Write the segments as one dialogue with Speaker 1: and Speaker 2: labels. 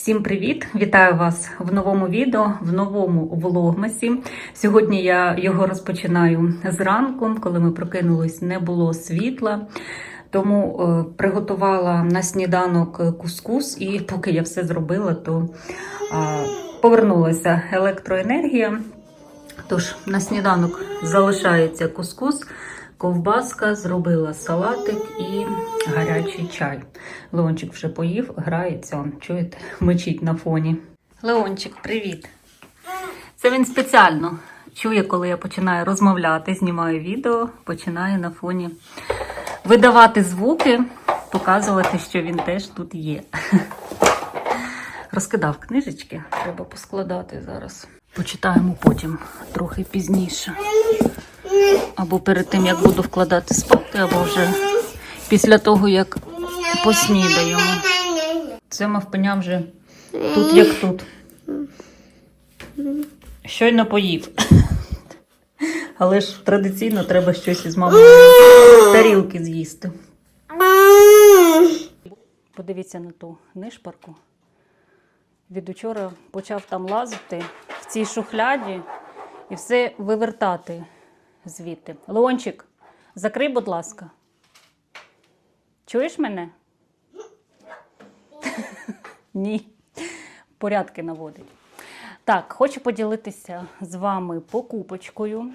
Speaker 1: Всім привіт! Вітаю вас в новому відео, в новому влогмасі. Сьогодні я його розпочинаю зранку, коли ми прокинулись, не було світла. Тому е, приготувала на сніданок кускус, і поки я все зробила, то повернулася електроенергія. Тож на сніданок залишається кускус, ковбаска, зробила салатик і гарячий чай. Леончик вже поїв, грається, он, чуєте, мечить на фоні. Леончик, привіт! Це він спеціально чує, коли я починаю розмовляти, знімаю відео, починає на фоні видавати звуки, показувати, що він теж тут є. Розкидав книжечки, треба поскладати зараз. Почитаємо потім, трохи пізніше. Або перед тим, як буду вкладати спати, або вже після того, як поснідаємо. Це мавпеня вже тут як тут. Щойно поїв. Але ж традиційно треба щось із мамою тарілки з'їсти. Подивіться на ту нишпарку. Від учора почав там лазити в цій шухляді і все вивертати звідти. Леончик, закрий, будь ласка. Чуєш мене? Ні. Порядки наводить. Так, хочу поділитися з вами покупочкою,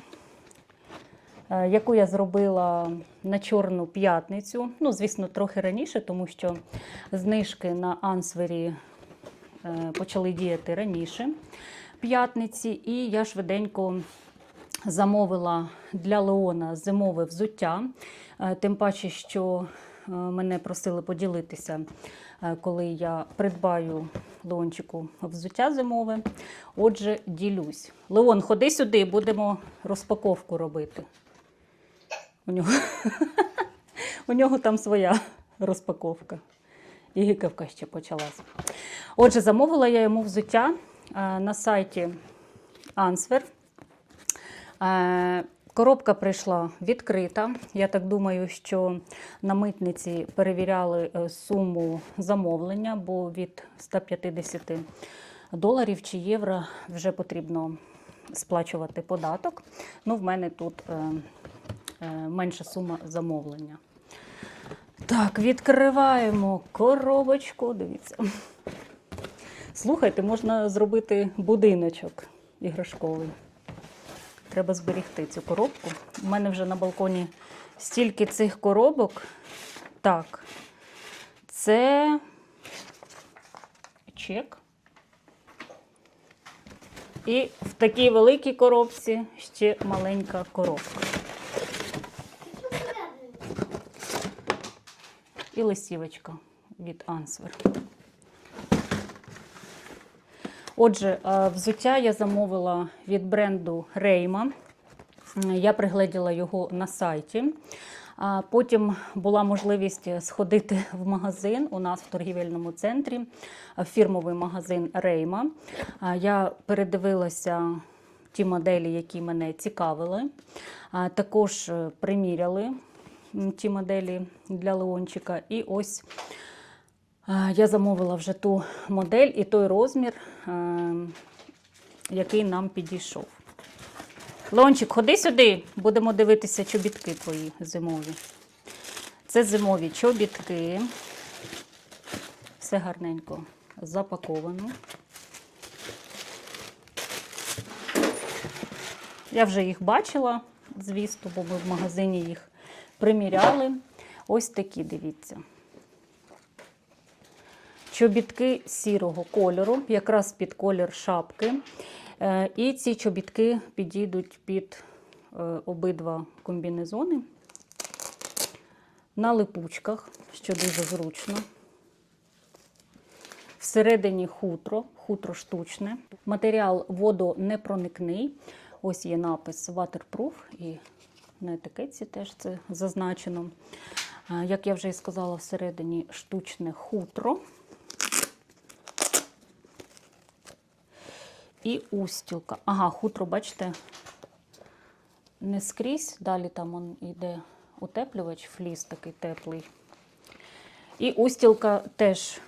Speaker 1: е, яку я зробила на Чорну п'ятницю. Ну, звісно, трохи раніше, тому що знижки на Ансвері е, почали діяти раніше п'ятниці, і я швиденько замовила для Леона зимове взуття. Е, Тим паче, що е, мене просили поділитися, е, коли я придбаю Леончику взуття зимове. Отже, ділюсь. Леон, ходи сюди, будемо розпаковку робити. У нього, у нього там своя розпаковка. І гикавка ще почалась. Отже, замовила я йому взуття на сайті Answer. Е, Коробка прийшла відкрита. Я так думаю, що на митниці перевіряли е, суму замовлення, бо від 150 доларів чи євро вже потрібно сплачувати податок. Ну, в мене тут е, менша сума замовлення. Так, відкриваємо коробочку. Дивіться. Слухайте, можна зробити будиночок іграшковий. Треба зберігти цю коробку. У мене вже на балконі стільки цих коробок. Так, це чек. І в такій великій коробці ще маленька коробка. І листівочка від Ансвер. Отже, е, взуття я замовила від бренду Рейма. Я пригледіла його на сайті. Потім була можливість сходити в магазин у нас в торгівельному центрі, е, фірмовий магазин Рейма. Я передивилася ті моделі, які мене цікавили. Також е, приміряли ті моделі для Леончика. І ось я замовила вже ту модель і той розмір, е, який нам підійшов. Леончик, ходи сюди, будемо дивитися чобітки твої зимові. Це зимові чобітки. Все гарненько запаковано. Я вже їх бачила, звісно, бо ми в магазині їх приміряли. Ось такі, дивіться. Чобітки сірого кольору, якраз під колір шапки. Е, І ці чобітки підійдуть під е, обидва комбінезони на липучках, що дуже зручно. Всередині хутро, хутро штучне. Матеріал водонепроникний. Ось є напис Waterproof і на етикетці теж це зазначено. Як я вже і сказала, всередині штучне хутро. І устілка. Ага, хутро, бачите, не скрізь. Далі там он йде утеплювач, фліс такий теплий. І устілка теж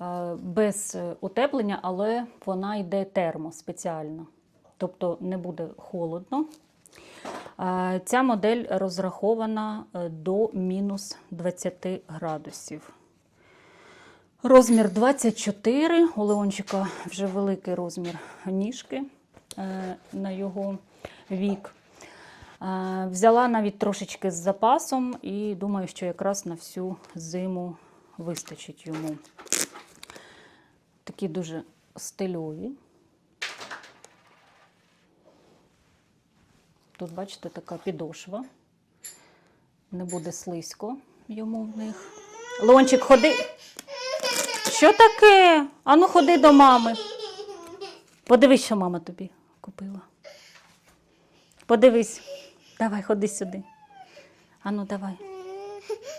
Speaker 1: е, без утеплення, але вона йде термо спеціально. Тобто не буде холодно. Е, Ця модель розрахована е, до мінус 20 градусів. Розмір 24. У Леончика вже великий розмір ніжки е, на його вік. Е, Взяла навіть трошечки з запасом і думаю, що якраз на всю зиму вистачить йому. Такі дуже стильові. Тут, бачите, така підошва. Не буде слизько йому в них. Леончик, ходи. Що таке? Ану, ходи до мами. Подивись, що мама тобі купила. Подивись. Давай, ходи сюди. Ану, давай.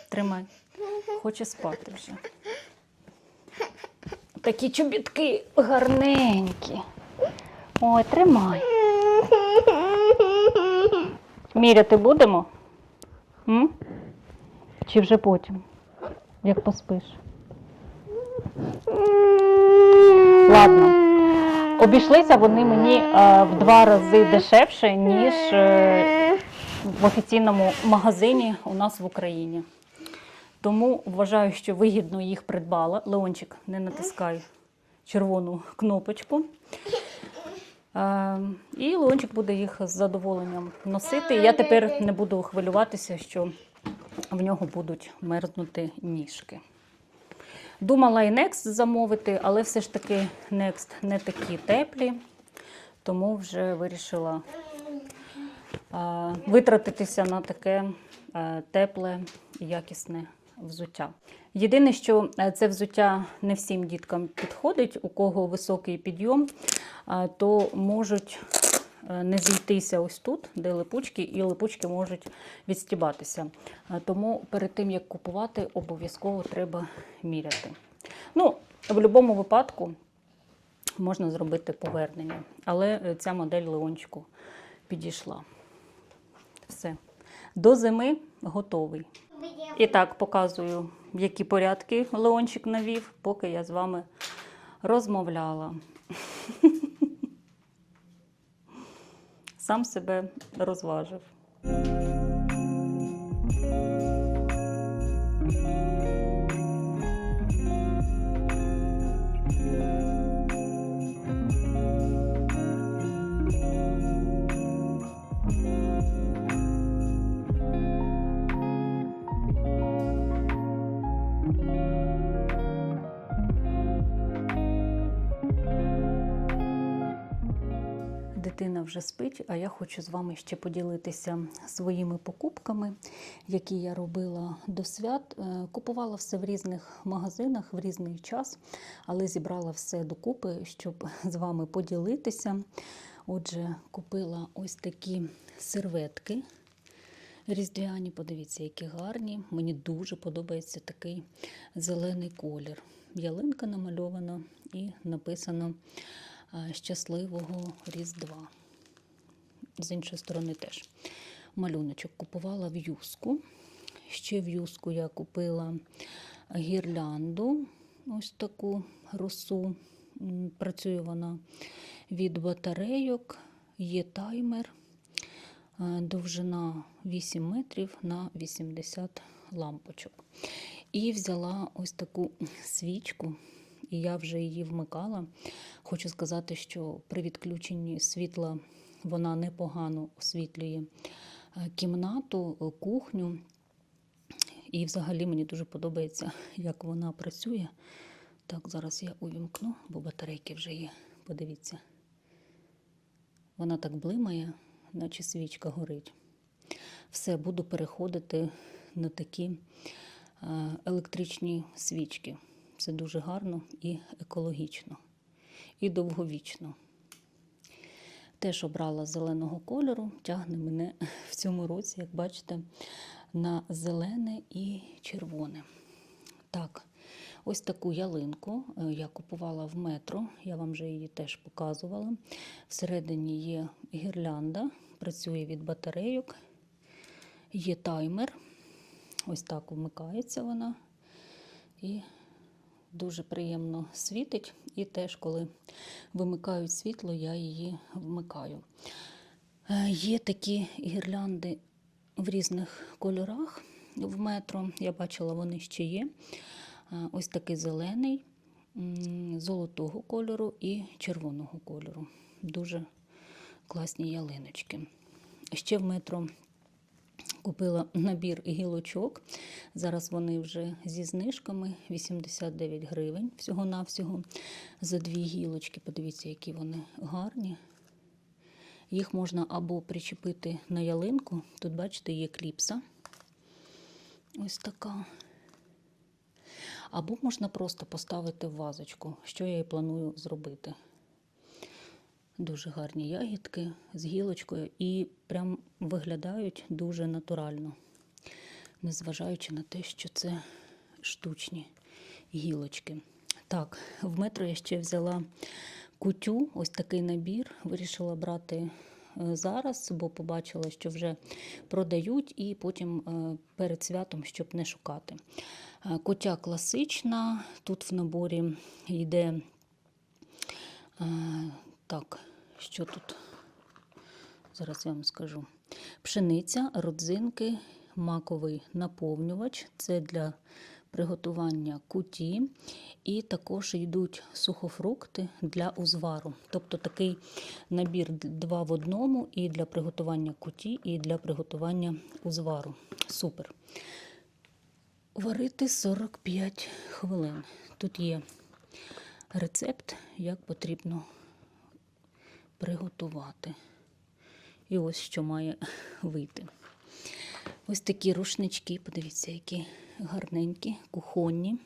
Speaker 1: Тримай. Хоче спати вже. Такі чобітки гарненькі. Ой, тримай. Міряти будемо? М? Чи вже потім? Як поспиш? Ладно. Обійшлися вони мені е, в два рази дешевше, ніж е, в офіційному магазині у нас в Україні. Тому вважаю, що вигідно їх придбала. Леончик, не натискай червону кнопочку. Е, І Леончик буде їх з задоволенням носити. Я тепер не буду хвилюватися, що в нього будуть мерзнути ніжки. Думала і Next замовити, але все ж таки Next не такі теплі, тому вже вирішила а, витратитися на таке а, тепле і якісне взуття. Єдине, що е, це взуття не всім діткам підходить, у кого високий підйом, а, то можуть не зійтися ось тут, де липучки, і липучки можуть відстібатися. Тому перед тим, як купувати, обов'язково треба міряти. Ну, в будь-якому випадку можна зробити повернення, але е, ця модель Леончику підійшла. Все. До зими готовий. І так показую, які порядки Леончик навів, поки я з вами розмовляла. Сам себе розважив. Дитина вже спить, а я хочу з вами ще поділитися своїми покупками, які я робила до свят. Е, Купувала все в різних магазинах в різний час, але зібрала все докупи, щоб з вами поділитися. Отже, купила ось такі серветки різдвяні. Подивіться, які гарні. Мені дуже подобається такий зелений колір. Ялинка намальована і написано щасливого Різдва. З іншої сторони теж малюночок купувала в юску. Ще в юску я купила гірлянду, ось таку росу. Працює вона від батарейок, є таймер, е, довжина 8 метрів на 80 лампочок. І взяла ось таку свічку, і я вже її вмикала. Хочу сказати, що при відключенні світла вона непогано освітлює е, кімнату, е, кухню. І взагалі мені дуже подобається, як вона працює. Так, зараз я увімкну, бо батарейки вже є. Подивіться. Вона так блимає, наче свічка горить. Все, буду переходити на такі е, електричні свічки. Все дуже гарно і екологічно, і довговічно. Теж обрала зеленого кольору, тягне мене в цьому році, як бачите, на зелене і червоне. Так, ось таку ялинку е, я купувала в метро, я вам вже її теж показувала. Всередині є гірлянда, працює від батарейок, є таймер. Ось так вмикається вона. І дуже приємно світить. І теж, коли вимикають світло, я її вмикаю. Е, Є такі гірлянди в різних кольорах в метро. Я бачила, вони ще є. Е, Ось такий зелений, золотого кольору і червоного кольору. Дуже класні ялиночки. Ще в метро Купила набір гілочок. Зараз вони вже зі знижками 89 гривень всього-навсього за дві гілочки. Подивіться, які вони гарні. Їх можна або причепити на ялинку. Тут, бачите, є кліпса. Ось така. Або можна просто поставити в вазочку, що я і планую зробити. Дуже гарні ягідки з гілочкою і прям виглядають дуже натурально, незважаючи на те, що це штучні гілочки. Так, в метро я ще взяла кутю, ось такий набір. Вирішила брати е, зараз, бо побачила, що вже продають, і потім е, перед святом, щоб не шукати. Е, Кутя класична, тут в наборі йде. Так, що тут? Зараз я вам скажу. Пшениця, родзинки, маковий наповнювач це для приготування куті. І також йдуть сухофрукти для узвару. Тобто такий набір два в одному і для приготування куті, і для приготування узвару. Супер. Варити 45 хвилин. Тут є рецепт, як потрібно приготувати. І ось що має вийти. Ось такі рушнички, подивіться, які гарненькі, кухонні,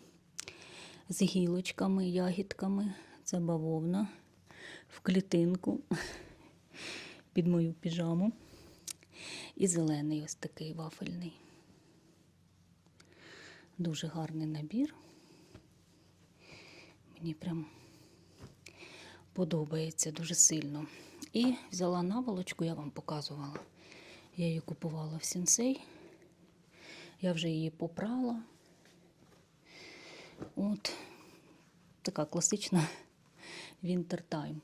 Speaker 1: з гілочками, ягідками. Це бавовна в клітинку під мою піжаму. І зелений ось такий вафельний. Дуже гарний набір. Мені прям подобається дуже сильно. І взяла наволочку, я вам показувала. Я її купувала в сінсей. Я вже її попрала. От така класична Winter Time.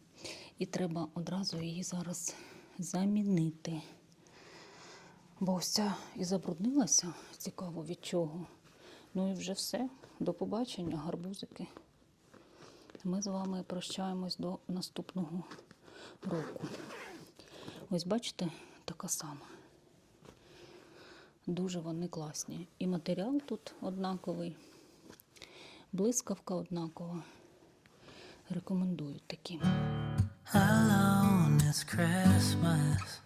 Speaker 1: І треба одразу її зараз замінити. Бо ось ця і забруднилася, цікаво від чого. Ну і вже все. До побачення, гарбузики. Ми з вами прощаємось до наступного року. Ось бачите, така сама. Дуже вони класні. І матеріал тут однаковий, блискавка однакова. Рекомендую такі.
Speaker 2: alone it's Christmas,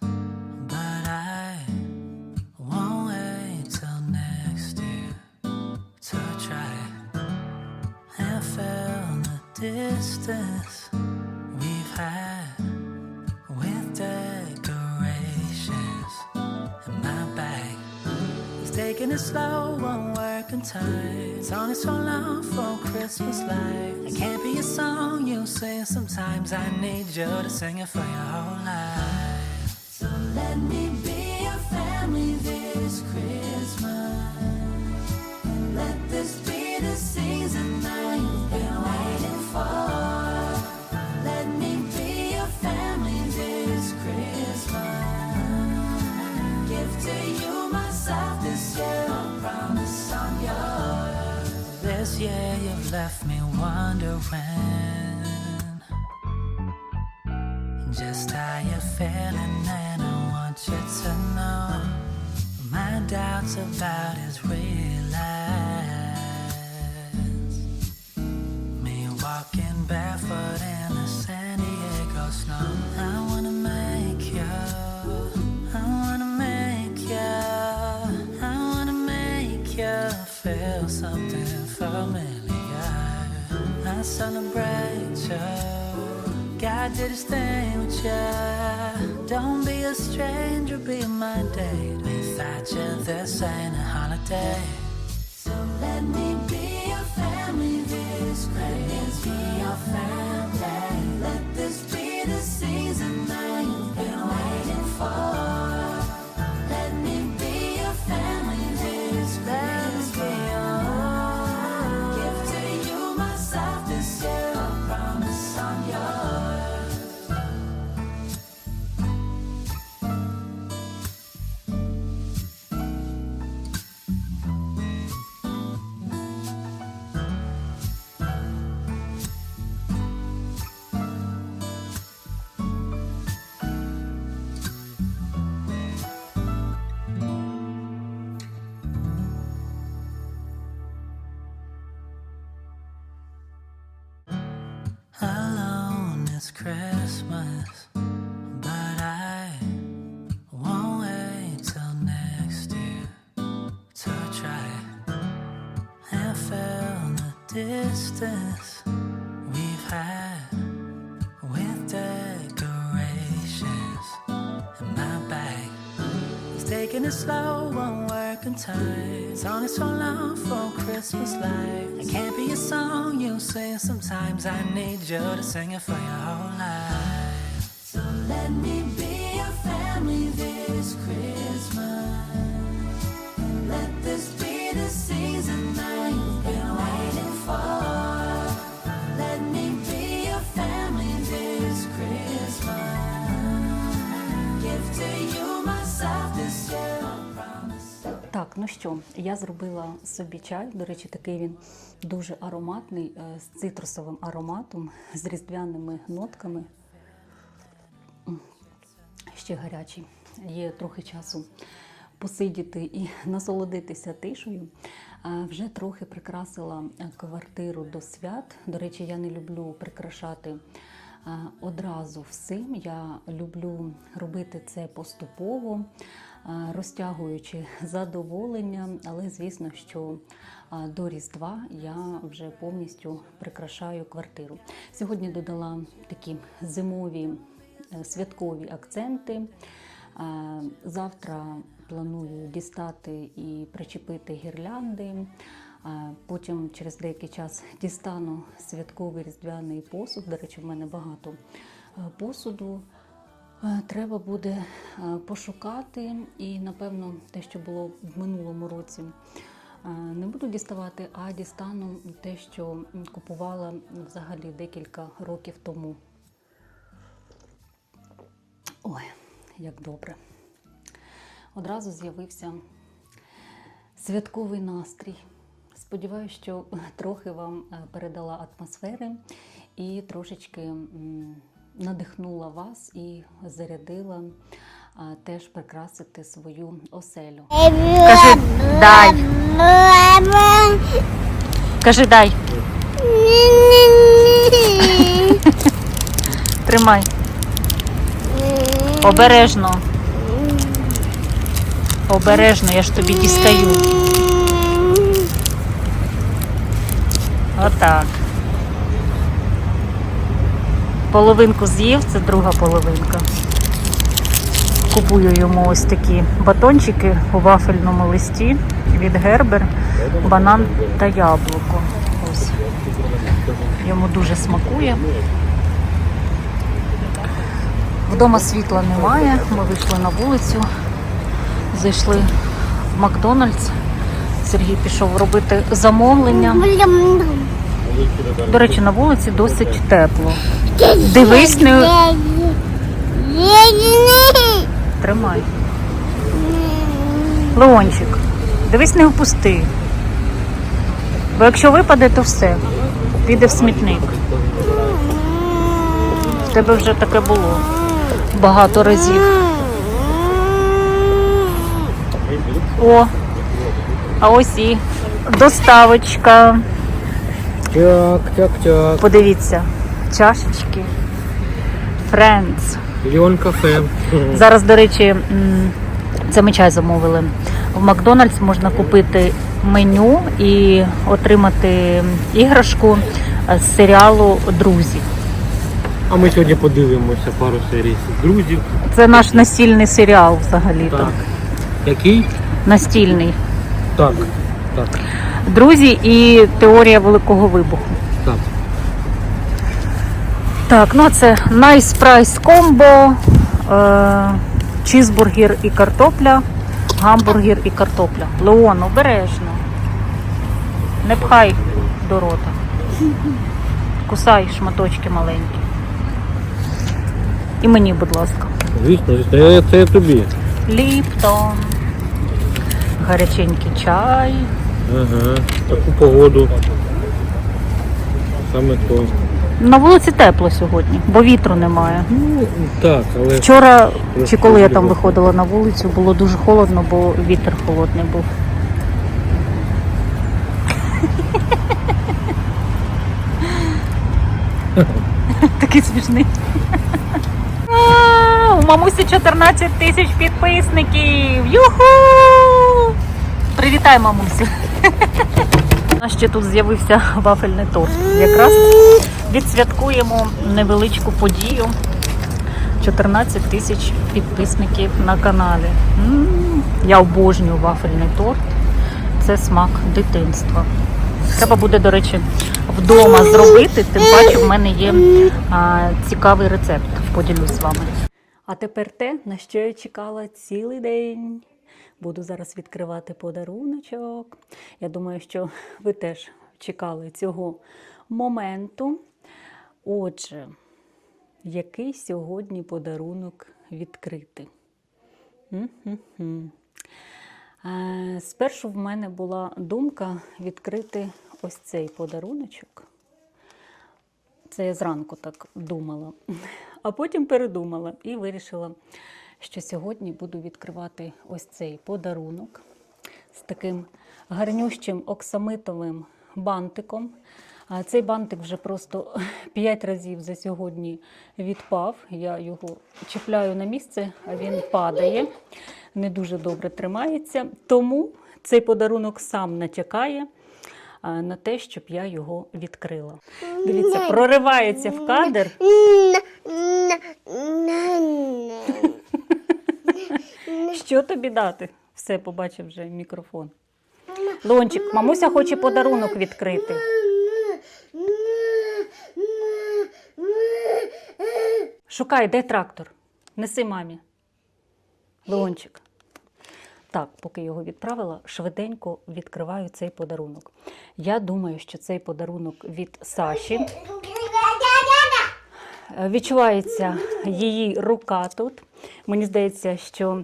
Speaker 2: slow, won't work in time. It's only so long for Christmas lights. It can't be a song you sing sometimes. I need you to sing it for your whole life. So let me be your family Year you've left me wondering just how you're feeling, and I want you to know my doubts about his real lies. Me walking barefoot in the San Diego snow. I wanna make you, I wanna make you, I wanna make you feel something. Wanna celebrate you. God did his thing with you. Don't be a stranger, be my date. Without you, this ain't a holiday. So let me distance we've had with decorations in my bag. He's taking it slow on working time. It's only so long for Christmas lights. It can't be a song you sing. Sometimes I need you to sing it for your whole life. So let me be your family this Christmas.
Speaker 1: Так, ну що, я зробила собі чай. До речі, такий він дуже ароматний, е, з цитрусовим ароматом, з різдвяними нотками. Ще гарячий. Є трохи часу посидіти і насолодитися тишею. Вже трохи прикрасила е, квартиру до свят. До речі, я не люблю прикрашати е, одразу всім. Я люблю робити це поступово, розтягуючи задоволення, але звісно, що е, до Різдва я вже повністю прикрашаю квартиру. Сьогодні додала такі зимові е, святкові акценти. Е, Завтра планую дістати і причепити гірлянди. Е, Потім через деякий час дістану святковий різдвяний посуд. До речі, в мене багато е, посуду. Е, Треба буде е, пошукати, і напевно те, що було в минулому році, е, не буду діставати, а дістану те, що купувала взагалі декілька років тому. Ой, як добре. Одразу з'явився святковий настрій. Сподіваюся, що трохи вам передала атмосфери і трошечки надихнула вас і зарядила теж прикрасити свою оселю.
Speaker 3: Кажи дай. Кажи дай. Тримай. Обережно. Обережно, я ж тобі дістаю. Отак. Половинку з'їв, це друга половинка. Купую йому ось такі батончики у вафельному листі від Гербер, банан та яблуко. Ось. Йому дуже смакує. Вдома світла немає. Ми вийшли на вулицю, зайшли в Макдональдс. Сергій пішов робити замовлення. До речі, на вулиці досить тепло. Дивись, не тримай. Леончик, дивись, не впусти. Бо якщо випаде, то все. Піде в смітник. В тебе вже таке було багато разів. О, а ось і доставочка.
Speaker 4: Так, так, так.
Speaker 3: Подивіться, чашечки. Friends.
Speaker 4: Ліон кафе.
Speaker 3: Зараз, до речі, це ми чай замовили. В Макдональдс можна купити меню і отримати іграшку з серіалу Друзі.
Speaker 4: А ми сьогодні подивимося пару серій друзів.
Speaker 3: Це наш настільний серіал взагалі-то.
Speaker 4: Так. Який?
Speaker 3: Настільний.
Speaker 4: Так. Так.
Speaker 3: Друзі і теорія великого вибуху.
Speaker 4: Так.
Speaker 3: Ну це Nice Price Combo, е, чізбургер і картопля, гамбургер і картопля. Леон, обережно. Не пхай до рота. Кусай шматочки маленькі. І мені, будь ласка.
Speaker 4: Звісно, звісно. Це я тобі.
Speaker 3: Ліптон. Гаряченький чай.
Speaker 4: Ага. Таку погоду. Саме то.
Speaker 3: На вулиці тепло сьогодні, бо вітру немає.
Speaker 4: Ну, так, але
Speaker 3: Вчора, чи коли я там виходила на вулицю, було дуже холодно, бо вітер холодний був. Такий смішний. У мамусі 14 тисяч підписників. Юху! Привітай, мамусю. У нас ще тут з'явився вафельний торт. Якраз відсвяткуємо невеличку подію. 14 тисяч підписників на каналі. Я обожнюю вафельний торт. Це смак дитинства. Треба буде, до речі, вдома зробити, тим паче в мене є а, цікавий рецепт. Поділюсь з вами.
Speaker 1: А тепер те, на що я чекала цілий день. Буду зараз відкривати подаруночок. Я думаю, що ви теж чекали цього моменту. Отже, який сьогодні подарунок відкрити? Е, Спершу в мене була думка відкрити ось цей подаруночок. Це я зранку так думала. А потім передумала і вирішила, що сьогодні буду відкривати ось цей подарунок з таким гарнющим оксамитовим бантиком. А Цей бантик вже просто 5 разів за сьогодні відпав. Я його чіпляю на місце, а він падає, не дуже добре тримається. Тому цей подарунок сам натякає на те, щоб я його відкрила. Дивіться, проривається в кадр. Що тобі дати? Все, побачив вже мікрофон. Лончик, мамуся хоче подарунок відкрити. Шукай, де трактор? Неси мамі. Леончик. Так, поки його відправила, швиденько відкриваю цей подарунок. Я думаю, що цей подарунок від Саші. Відчувається її рука тут. Мені здається, що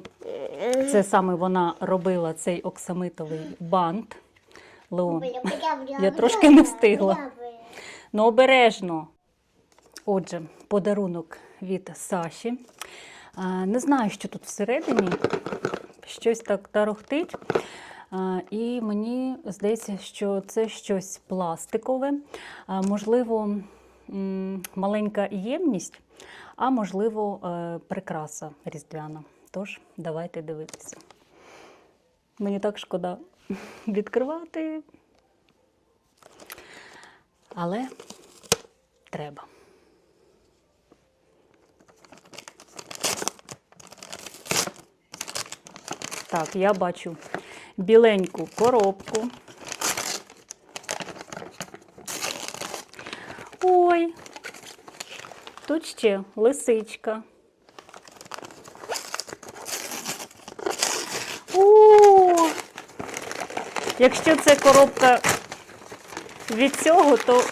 Speaker 1: це саме вона робила цей оксамитовий бант. Леон, я трошки не встигла. Ну, обережно. Отже, подарунок від Саші. Не знаю, що тут всередині. Щось так тарохтить. І мені здається, що це щось пластикове, можливо, маленька ємність, а можливо, е, прикраса різдвяна. Тож, давайте дивитися. Мені так шкода відкривати. Але треба. Так, я бачу біленьку коробку. Ой, тут ще лисичка. О, якщо це коробка від цього, то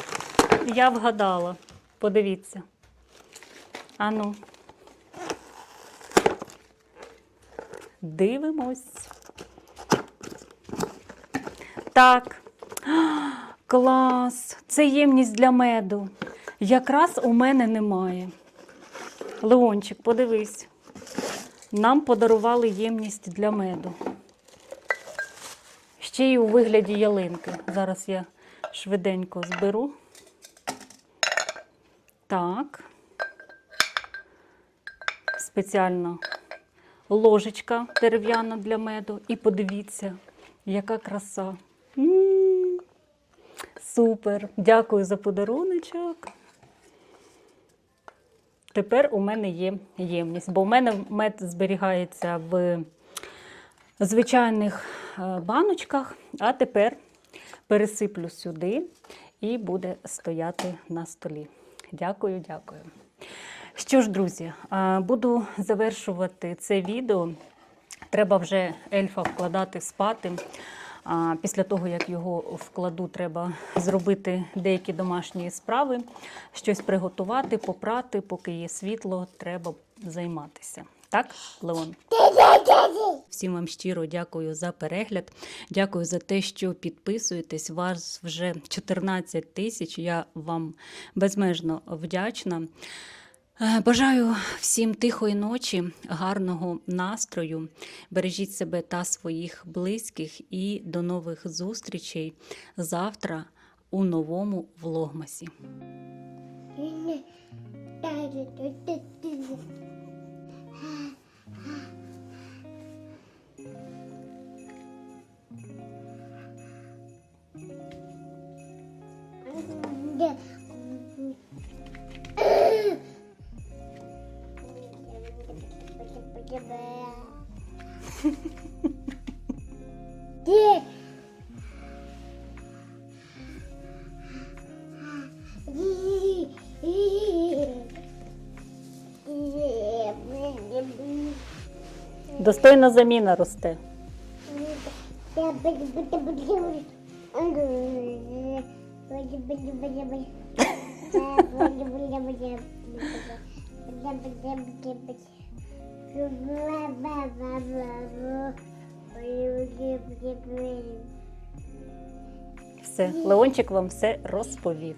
Speaker 1: я вгадала. Подивіться. Ану. Дивимось. Так. Клас! Це ємність для меду. Якраз у мене немає. Леончик, подивись. Нам подарували ємність для меду. Ще й у вигляді ялинки. Зараз я швиденько зберу. Так. Спеціально ложечка дерев'яна для меду. І подивіться, яка краса. М, Супер. Дякую за подаруночок. Тепер у мене є ємність, бо у мене мед зберігається в звичайних е, баночках, а тепер пересиплю сюди і буде стояти на столі. Дякую, дякую. Що ж, друзі, е, буду завершувати це відео. Треба вже ельфа вкладати спати. А після того, як його вкладу, треба зробити деякі домашні справи, щось приготувати, попрати, поки є світло, треба займатися. Так, Леон? Всім вам щиро дякую за перегляд. Дякую за те, що підписуєтесь. Вас вже 14 тисяч. Я вам безмежно вдячна. Е, Бажаю всім тихої ночі, гарного настрою. Бережіть себе та своїх близьких і до нових зустрічей завтра у новому влогмасі.
Speaker 5: Yeah.
Speaker 1: Достойна заміна росте. Все, Леончик вам все розповів.